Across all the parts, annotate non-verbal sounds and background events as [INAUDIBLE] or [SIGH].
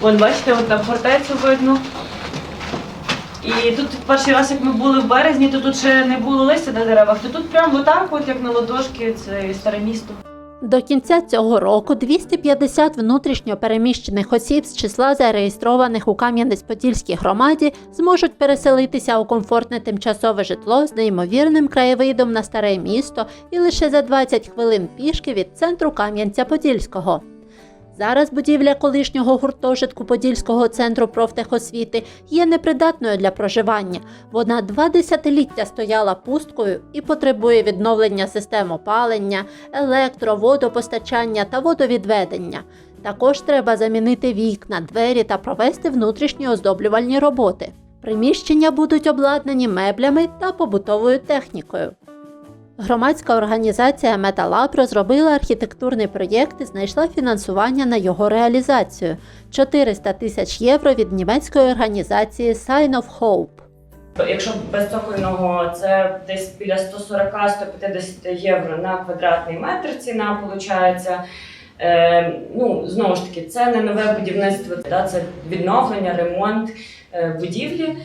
Вон, бачите, от там фортецю видно. І тут перший раз, як ми були в березні, то тут ще не було листя на деревах, то тут прямо отак, от як на ладошки, це старе місто. До кінця цього року 250 внутрішньо переміщених осіб з числа зареєстрованих у Кам'янець-Подільській громаді зможуть переселитися у комфортне тимчасове житло з неймовірним краєвидом на старе місто і лише за 20 хвилин пішки від центру Кам'янця-Подільського. Зараз будівля колишнього гуртожитку Подільського центру профтехосвіти є непридатною для проживання. Вона два десятиліття стояла пусткою і потребує відновлення систем опалення, електро, водопостачання та водовідведення. Також треба замінити вікна, двері та провести внутрішні оздоблювальні роботи. Приміщення будуть обладнані меблями та побутовою технікою. Громадська організація Металаб розробила архітектурний проєкт і знайшла фінансування на його реалізацію 400 тисяч євро від німецької організації Sign of Hope. Якщо без цокольного це десь біля 140-150 євро на квадратний метр ціна виходить. Е, ну, знову ж таки, це не нове будівництво, да, це відновлення, ремонт е, будівлі.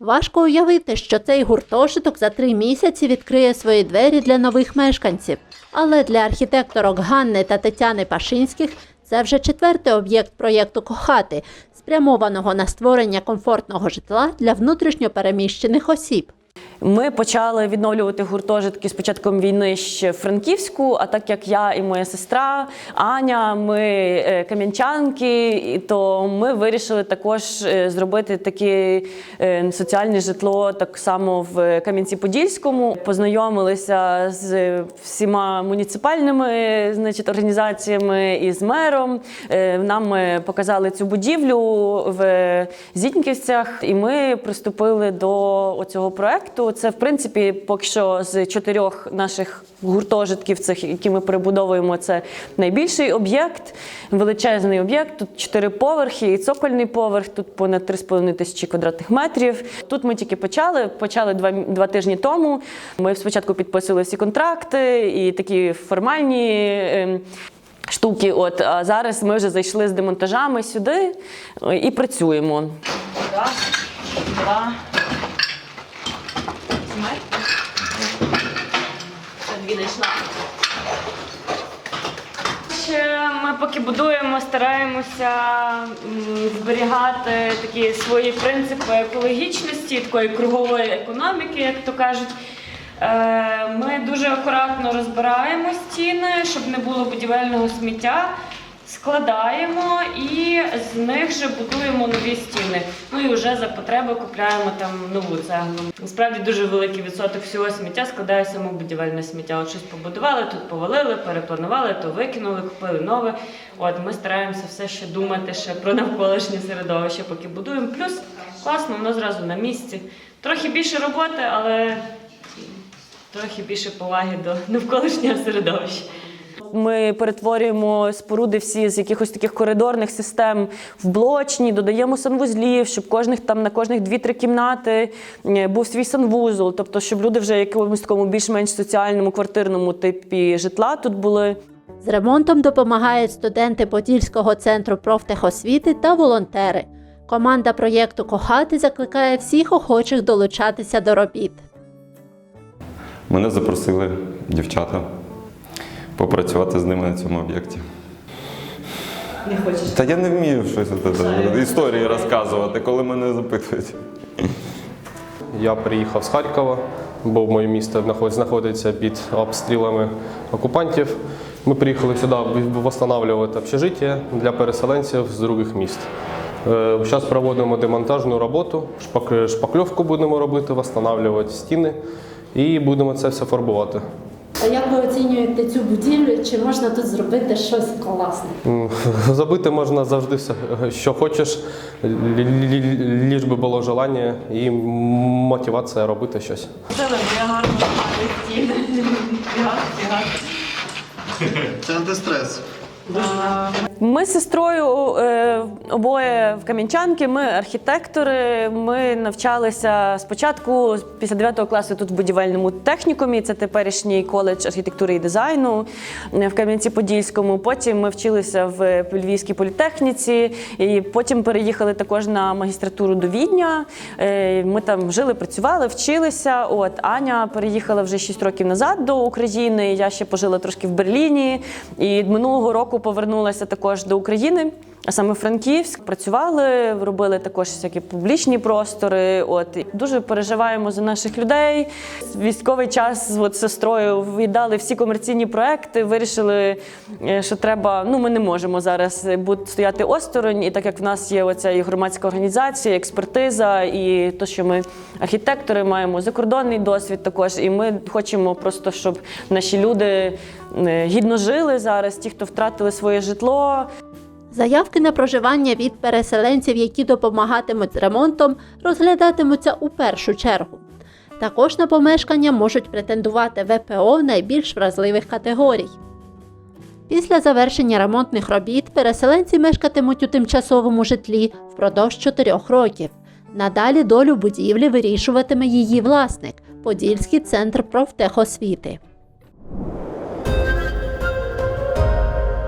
Важко уявити, що цей гуртожиток за три місяці відкриє свої двері для нових мешканців. Але для архітекторок Ганни та Тетяни Пашинських це вже четвертий об'єкт проєкту Кохати, спрямованого на створення комфортного житла для внутрішньо переміщених осіб. Ми почали відновлювати гуртожитки з початком війни ще в Франківську. А так як я і моя сестра Аня, ми е, кам'янчанки, то ми вирішили також е, зробити таке соціальне житло так само в Кам'янці-Подільському. Познайомилися з всіма муніципальними значить, організаціями і з мером. Е, Нам показали цю будівлю в Зітьківцях, і ми приступили до цього проекту. Це, в принципі, поки що з чотирьох наших гуртожитків, цих, які ми перебудовуємо, це найбільший об'єкт, величезний об'єкт. Тут чотири поверхи і цокольний поверх, тут понад 3,5 тисячі квадратних метрів. Тут ми тільки почали. Почали два, два тижні тому. Ми спочатку підписували всі контракти і такі формальні. ем, Штуки, от а зараз ми вже зайшли з демонтажами сюди і працюємо. Раз, два. Знімай. Ще дві. Ми поки будуємо, стараємося зберігати такі свої принципи екологічності, такої кругової економіки, як то кажуть. Е, Ми дуже акуратно розбираємо стіни, щоб не було будівельного сміття. Складаємо і з них же будуємо нові стіни. Ну і вже за потреби купляємо там нову цеглу. Насправді дуже великий відсоток всього сміття складає саме будівельне сміття. От щось побудували, тут повалили, перепланували, то викинули, купили нове. От ми стараємося все ще думати ще про навколишнє середовище, поки будуємо. Плюс класно, воно зразу на місці. Трохи більше роботи, але трохи більше поваги до навколишнього середовища. Ми перетворюємо споруди всі з якихось таких коридорних систем в блочні, додаємо санвузлів, щоб кожних там на кожних 2-3 кімнати був свій санвузол. Тобто, щоб люди вже в якомусь такому більш-менш соціальному квартирному типі житла тут були. З ремонтом допомагають студенти Подільського центру профтехосвіти та волонтери. Команда проєкту Кохати закликає всіх охочих долучатися до робіт. Мене запросили дівчата попрацювати з ними на цьому об'єкті. Не хочеш? Та я не вмію щось от історії розказувати, коли мене запитують. Я приїхав з Харкова, бо моє місто знаходиться під обстрілами окупантів. Ми приїхали сюди встановлювати общежиття для переселенців з других міст. Зараз проводимо демонтажну роботу, шпакльовку будемо робити, встановлювати стіни і будемо це все фарбувати. А як ви оцінюєте цю будівлю? Чи можна тут зробити щось класне? Зробити [LAUGHS] Забити можна завжди все, що хочеш, лі- лі- ліж би було желання і мотивація робити щось. Це гарно фігак. Це антистрес. Ми з сестрою е, обоє в Кам'янчанки, ми архітектори. Ми навчалися спочатку після 9 класу тут в будівельному технікумі. Це теперішній коледж архітектури і дизайну е, в Кам'янці-Подільському. Потім ми вчилися в Львівській політехніці, і потім переїхали також на магістратуру до Відня. Е, Ми там жили, працювали, вчилися. От Аня переїхала вже 6 років назад до України. Я ще пожила трошки в Берліні. І минулого року повернулася також до України. А саме Франківськ працювали, робили також всякі публічні простори. От дуже переживаємо за наших людей. Військовий час от, з сестрою віддали всі комерційні проекти. Вирішили, е, що треба. Ну, ми не можемо зараз бути стояти осторонь. І так як в нас є оця і громадська організація, експертиза, і то, що ми архітектори маємо закордонний досвід, також. І ми хочемо просто, щоб наші люди е, гідно жили зараз, ті, хто втратили своє житло. Заявки на проживання від переселенців, які допомагатимуть з ремонтом, розглядатимуться у першу чергу. Також на помешкання можуть претендувати ВПО найбільш вразливих категорій. Після завершення ремонтних робіт переселенці мешкатимуть у тимчасовому житлі впродовж 4 років. Надалі долю будівлі вирішуватиме її власник Подільський центр профтехосвіти.